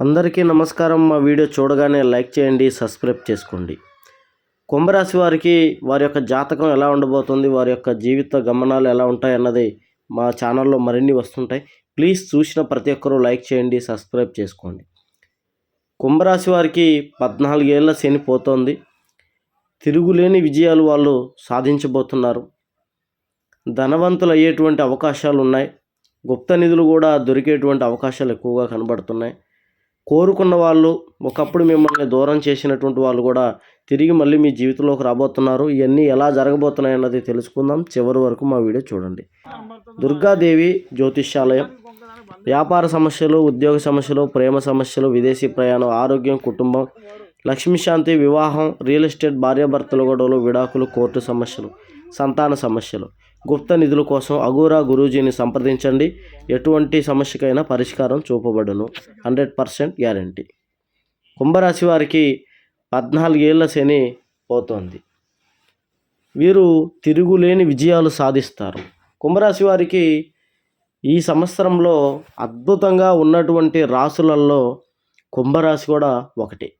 అందరికీ నమస్కారం. మా వీడియో చూడగానే లైక్ చేయండి సబ్స్క్రైబ్ చేసుకోండి. కుంభరాశి వారికి వారి యొక్క జాతకం ఎలా ఉండబోతుంది వారి యొక్క జీవిత గమనాలు ఎలా ఉంటాయి అన్నది మా ఛానల్లో మరిన్ని వస్తుంటాయి. ప్లీజ్ చూసిన ప్రతి ఒక్కరూ లైక్ చేయండి సబ్స్క్రైబ్ చేసుకోండి. కుంభరాశి వారికి పద్నాలుగేళ్ళ శని పోతోంది. తిరుగులేని విజయాలు వాళ్ళు సాధించబోతున్నారు. ధనవంతులు అయ్యేటువంటి అవకాశాలు ఉన్నాయి. గుప్త నిధులు కూడా దొరికేటువంటి అవకాశాలు ఎక్కువగా కనబడుతున్నాయి. కోరుకున్న వాళ్ళు ఒకప్పుడు మిమ్మల్ని దూరం చేసినటువంటి వాళ్ళు కూడా తిరిగి మళ్ళీ మీ జీవితంలోకి రాబోతున్నారు. ఇవన్నీ ఎలా జరగబోతున్నాయి అన్నది తెలుసుకుందాం. చివరి వరకు మా వీడియో చూడండి. దుర్గాదేవి జ్యోతిష్యాలయం. వ్యాపార సమస్యలు ఉద్యోగ సమస్యలు ప్రేమ సమస్యలు విదేశీ ప్రయాణం ఆరోగ్యం కుటుంబం లక్ష్మీశాంతి వివాహం రియల్ ఎస్టేట్ భార్యాభర్తల గొడవలు విడాకులు కోర్టు సమస్యలు సంతాన సమస్యలు. గుప్త నిధుల కోసం అగోరా గురూజీని సంప్రదించండి. ఎటువంటి సమస్యకైనా పరిష్కారం చూపబడును. Hundred percent guarantee. కుంభరాశి వారికి పద్నాలుగేళ్ళ శని పోతోంది. వీరు తిరుగులేని విజయాలు సాధిస్తారు. కుంభరాశి వారికి ఈ సంవత్సరంలో అద్భుతంగా ఉన్నటువంటి రాసులలో కుంభరాశి కూడా ఒకటి.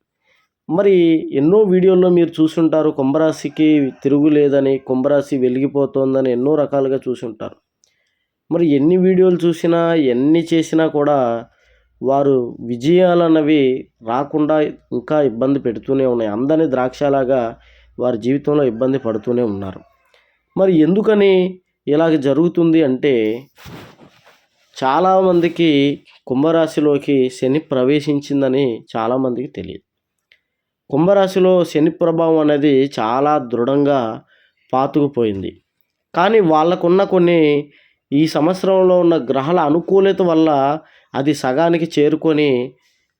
మరి ఎన్నో వీడియోల్లో మీరు చూసుంటారు కుంభరాశికి తిరుగులేదని కుంభరాశి వెలిగిపోతోందని ఎన్నో రకాలుగా చూసుంటారు. మరి ఎన్ని వీడియోలు చూసినా ఎన్ని చేసినా కూడా వారు విజయాలు అన్నవి రాకుండా ఇంకా ఇబ్బంది పెడుతూనే ఉన్నాయి. అందని ద్రాక్షలాగా వారి జీవితంలో ఇబ్బంది పడుతూనే ఉన్నారు. మరి ఎందుకని ఇలాగ జరుగుతుంది అంటే చాలామందికి కుంభరాశిలోకి శని ప్రవేశించిందని చాలామందికి తెలియదు. కుంభరాశిలో శని ప్రభావం అనేది చాలా దృఢంగా పాతుకుపోయింది. కానీ వాళ్ళకున్న కొన్ని ఈ సంవత్సరంలో ఉన్న గ్రహాల అనుకూలత వల్ల అది సగానికి చేరుకొని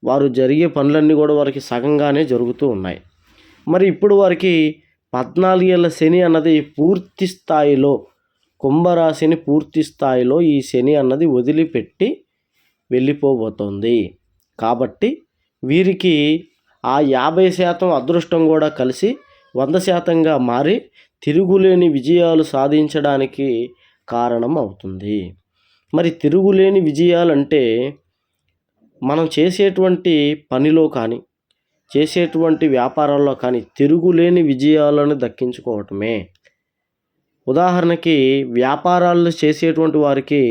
వారు జరిగే పనులన్నీ కూడా వారికి సగంగానే జరుగుతూ ఉన్నాయి. మరి ఇప్పుడు వారికి పద్నాలుగేళ్ళ శని అన్నది పూర్తి స్థాయిలో కుంభరాశిని పూర్తి స్థాయిలో ఈ శని అన్నది వదిలిపెట్టి వెళ్ళిపోబోతోంది. కాబట్టి వీరికి ఆ యాభై శాతం అదృష్టం కూడా కలిసి వంద శాతంగా మారి తిరుగులేని విజయాలు సాధించడానికి కారణం అవుతుంది. మరి తిరుగులేని విజయాలంటే మనం చేసేటువంటి పనిలో కానీ చేసేటువంటి వ్యాపారాల్లో కానీ తిరుగులేని విజయాలను దక్కించుకోవటమే. ఉదాహరణకి వ్యాపారాలు చేసేటువంటి వారికి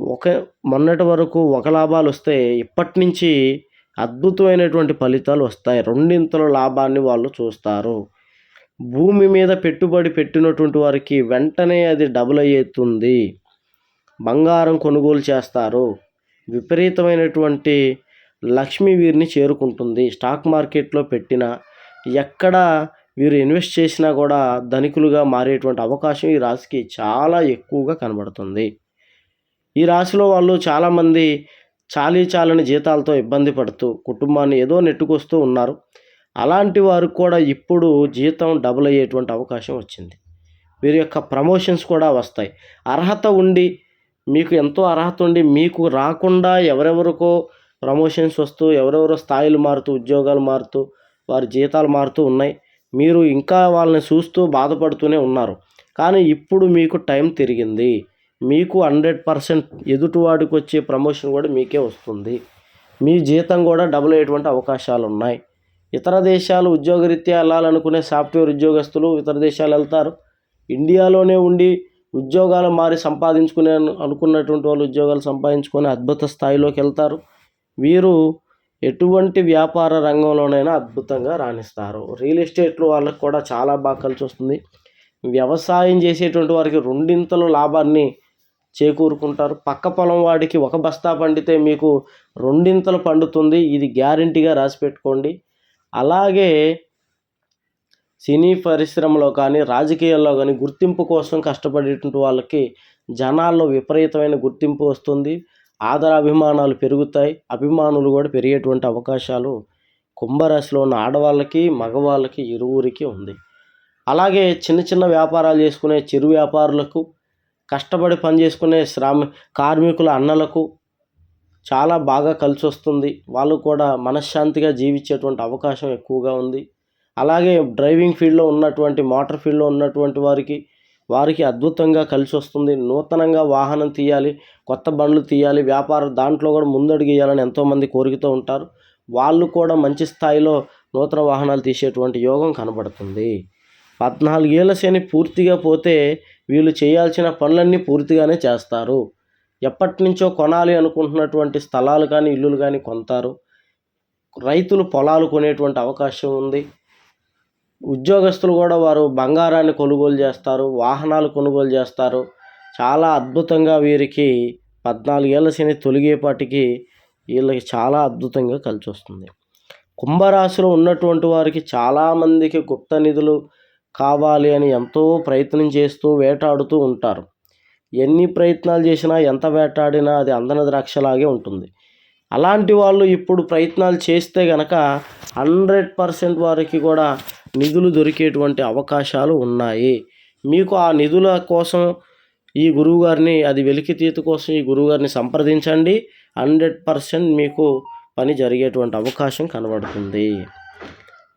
ఒక మొన్నటి వరకు ఒక లాభాలు వస్తే ఇప్పటి నుంచి అద్భుతమైనటువంటి ఫలితాలు వస్తాయి. రెండింతల లాభాన్ని వాళ్ళు చూస్తారు. భూమి మీద పెట్టుబడి పెట్టినటువంటి వారికి వెంటనే అది డబుల్ అయ్యేతుంది. బంగారం కొనుగోలు చేస్తారు. విపరీతమైనటువంటి లక్ష్మి వీరిని చేరుకుంటుంది. స్టాక్ మార్కెట్లో పెట్టిన ఎక్కడ వీరు ఇన్వెస్ట్ చేసినా కూడా ధనికులుగా మారేటువంటి అవకాశం ఈ రాశికి చాలా ఎక్కువగా కనబడుతుంది. ఈ రాశిలో వాళ్ళు చాలామంది చాలీ చాలని జీతాలతో ఇబ్బంది పడుతూ కుటుంబాన్ని ఏదో నెట్టుకొస్తూ ఉన్నారు. అలాంటి వారు కూడా ఇప్పుడు జీతం డబుల్ అయ్యేటువంటి అవకాశం వచ్చింది. వీరి యొక్క ప్రమోషన్స్ కూడా వస్తాయి. అర్హత ఉండి మీకు ఎంతో అర్హత ఉండి మీకు రాకుండా ఎవరెవరికో ప్రమోషన్స్ వస్తూ ఎవరెవరో స్థాయిలు మారుతూ ఉద్యోగాలు మారుతూ వారి జీతాలు మారుతూ ఉన్నాయి. మీరు ఇంకా వాళ్ళని చూస్తూ బాధపడుతూనే ఉన్నారు. కానీ ఇప్పుడు మీకు టైం తిరిగింది. మీకు హండ్రెడ్ పర్సెంట్ ఎదుటివాడికి వచ్చే ప్రమోషన్ కూడా మీకే వస్తుంది. మీ జీతం కూడా డబుల్ అయ్యేటువంటి అవకాశాలు ఉన్నాయి ఇతర దేశాలు ఉద్యోగరీత్యా వెళ్ళాలనుకునే సాఫ్ట్వేర్ ఉద్యోగస్తులు ఇతర దేశాలు వెళ్తారు. ఇండియాలోనే ఉండి ఉద్యోగాలు మారి సంపాదించుకునే అనుకున్నటువంటి వాళ్ళు ఉద్యోగాలు సంపాదించుకొని అద్భుత స్థాయిలోకి వెళ్తారు. వీరు ఎటువంటి వ్యాపార రంగంలోనైనా అద్భుతంగా రాణిస్తారు. రియల్ ఎస్టేట్లో వాళ్ళకి కూడా చాలా బాగా కలిసి వస్తుంది వ్యవసాయం చేసేటువంటి వారికి రెండింతలు లాభాన్ని చేకూరుకుంటారు. పక్క పొలం వాడికి ఒక బస్తా పండితే మీకు రెండింతలు పండుతుంది. ఇది గ్యారంటీగా రాసి పెట్టుకోండి. అలాగే సినీ పరిశ్రమలో కానీ రాజకీయాల్లో కానీ గుర్తింపు కోసం కష్టపడేటువంటి వాళ్ళకి జనాల్లో విపరీతమైన గుర్తింపు వస్తుంది. ఆదరాభిమానాలు పెరుగుతాయి. అభిమానులు కూడా పెరిగేటువంటి అవకాశాలు కుంభరాశిలో ఉన్న ఆడవాళ్ళకి మగవాళ్ళకి ఇరువురికి ఉంది. అలాగే చిన్న చిన్న వ్యాపారాలు చేసుకునే చిరు వ్యాపారులకు కష్టపడి పని చేసుకునే శ్రామ కార్మికుల అన్నలకు చాలా బాగా కలిసి వస్తుంది వాళ్ళు కూడా మనశ్శాంతిగా జీవించేటువంటి అవకాశం ఎక్కువగా ఉంది. అలాగే డ్రైవింగ్ ఫీల్డ్లో ఉన్నటువంటి మోటార్ ఫీల్డ్లో ఉన్నటువంటి వారికి వారికి అద్భుతంగా కలిసి వస్తుంది నూతనంగా వాహనం తీయాలి కొత్త బండ్లు తీయాలి వ్యాపారం దాంట్లో కూడా ముందడుగు వేయాలని ఎంతోమంది కోరికతో ఉంటారు. వాళ్ళు కూడా మంచి స్థాయిలో నూతన వాహనాలు తీసేటువంటి యోగం కనబడుతుంది. పద్నాలుగేళ్ళ శని పూర్తిగా పోతే వీళ్ళు చేయాల్సిన పనులన్నీ పూర్తిగానే చేస్తారు. ఎప్పటి నుంచో కొనాలి అనుకుంటున్నటువంటి స్థలాలు కానీ ఇల్లులు కానీ కొంటారు రైతులు పొలాలు కొనేటువంటి అవకాశం ఉంది. ఉద్యోగస్తులు కూడా వారు బంగారాన్ని కొనుగోలు చేస్తారు వాహనాలు కొనుగోలు చేస్తారు. చాలా అద్భుతంగా వీరికి పద్నాలుగేళ్ళ శని తొలిగేపాటికి వీళ్ళకి చాలా అద్భుతంగా కలిసి వస్తుంది కుంభరాశిలో ఉన్నటువంటి వారికి చాలామందికి గుప్త నిధులు కావాలి అని ఎంతో ప్రయత్నం చేస్తూ వేటాడుతూ ఉంటారు. ఎన్ని ప్రయత్నాలు చేసినా ఎంత వేటాడినా అది అందన ద్రాక్షలాగే ఉంటుంది. అలాంటి వాళ్ళు ఇప్పుడు ప్రయత్నాలు చేస్తే గనక హండ్రెడ్ పర్సెంట్ వారికి కూడా నిధులు దొరికేటువంటి అవకాశాలు ఉన్నాయి. మీకు ఆ నిధుల కోసం ఈ గురువుగారిని అది వెలికితీత కోసం ఈ గురువుగారిని సంప్రదించండి. హండ్రెడ్ పర్సెంట్ మీకు పని జరిగేటువంటి అవకాశం కనబడుతుంది.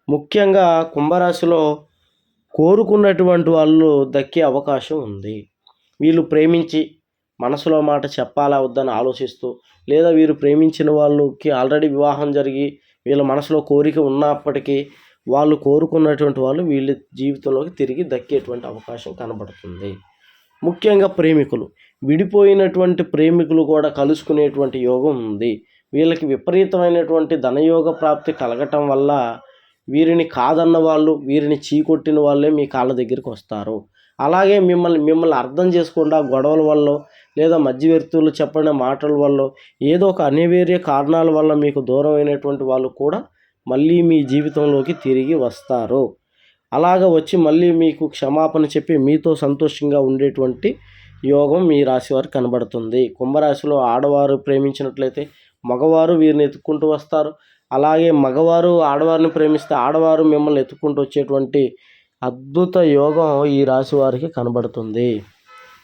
ముఖ్యంగా కుంభరాశిలో కోరుకున్నటువంటి వాళ్ళు దక్కే అవకాశం ఉంది. వీళ్ళు ప్రేమించి మనసులో మాట చెప్పాలా వద్దని ఆలోచిస్తూ లేదా వీరు ప్రేమించిన వాళ్ళకి ఆల్రెడీ వివాహం జరిగి వీళ్ళ మనసులో కోరిక ఉన్నప్పటికీ వాళ్ళు కోరుకున్నటువంటి వాళ్ళు వీళ్ళ జీవితంలోకి తిరిగి దక్కేటువంటి అవకాశం కనబడుతుంది. ముఖ్యంగా ప్రేమికులు. విడిపోయినటువంటి ప్రేమికులు కూడా కలుసుకునేటువంటి యోగం ఉంది. వీళ్ళకి విపరీతమైనటువంటి ధనయోగ ప్రాప్తి కలగటం వల్ల వీరిని కాదన్న వాళ్ళు వీరిని చీకొట్టిన వాళ్ళే మీ కాళ్ళ దగ్గరికి వస్తారు. అలాగే మిమ్మల్ని మిమ్మల్ని అర్థం చేసుకుండా గొడవల వల్ల లేదా మధ్యవర్తులు చెప్పిన మాటల వల్ల ఏదో ఒక అనివేర్య కారణాల వల్ల మీకు దూరం అయినటువంటి వాళ్ళు కూడా మళ్ళీ మీ జీవితంలోకి తిరిగి వస్తారు. అలాగ వచ్చి మళ్ళీ మీకు క్షమాపణ చెప్పి మీతో సంతోషంగా ఉండేటువంటి యోగం మీ రాశి వారికి కనబడుతుంది. కుంభరాశిలో ఆడవారు ప్రేమించినట్లయితే మగవారు వీరిని ఎత్తుక్కుంటూ వస్తారు. అలాగే మగవారు ఆడవారిని ప్రేమిస్తే ఆడవారు మిమ్మల్ని ఎత్తుకుంటూ వచ్చేటువంటి అద్భుత యోగం ఈ రాశి వారికి కనబడుతుంది.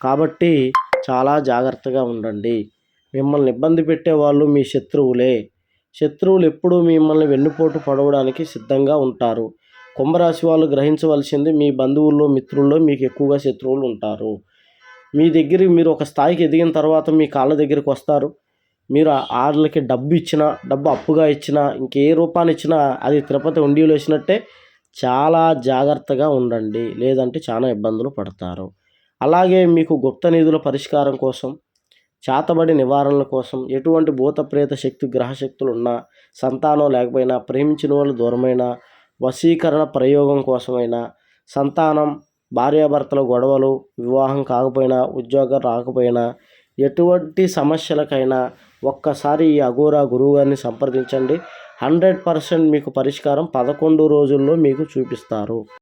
కాబట్టి చాలా జాగ్రత్తగా ఉండండి. మిమ్మల్ని ఇబ్బంది పెట్టే వాళ్ళు మీ శత్రువులే. శత్రువులు ఎప్పుడూ మిమ్మల్ని వెన్నుపోటు పడవడానికి సిద్ధంగా ఉంటారు. కుంభరాశి వాళ్ళు గ్రహించవలసింది మీ బంధువుల్లో మిత్రుల్లో మీకు ఎక్కువగా శత్రువులు ఉంటారు. మీ దగ్గరికి మీరు ఒక స్థాయికి ఎదిగిన తర్వాత మీ కాళ్ళ దగ్గరికి వస్తారు. మీరు వాళ్ళకి డబ్బు ఇచ్చినా డబ్బు అప్పుగా ఇచ్చినా ఇంకే రూపాన్ని ఇచ్చినా అది తిరుపతి ఉండిలో వేసినట్టే చాలా జాగ్రత్తగా ఉండండి. లేదంటే చాలా ఇబ్బందులు పడతారు. అలాగే మీకు గుప్త నిధుల పరిష్కారం కోసం చేతబడి నివారణల కోసం ఎటువంటి భూత ప్రేత శక్తి గ్రహశక్తులు ఉన్నా సంతానం లేకపోయినా ప్రేమించిన వాళ్ళు దూరమైనా వశీకరణ ప్రయోగం కోసమైనా సంతానం భార్యాభర్తల గొడవలు వివాహం కాకపోయినా ఉద్యోగం రాకపోయినా ఎటువంటి సమస్యలకైనా ఒక్కసారి ఈ అఘోరా గురువుగారిని సంప్రదించండి. హండ్రెడ్ పర్సెంట్ మీకు పరిష్కారం పదకొండు రోజుల్లో మీకు చూపిస్తారు.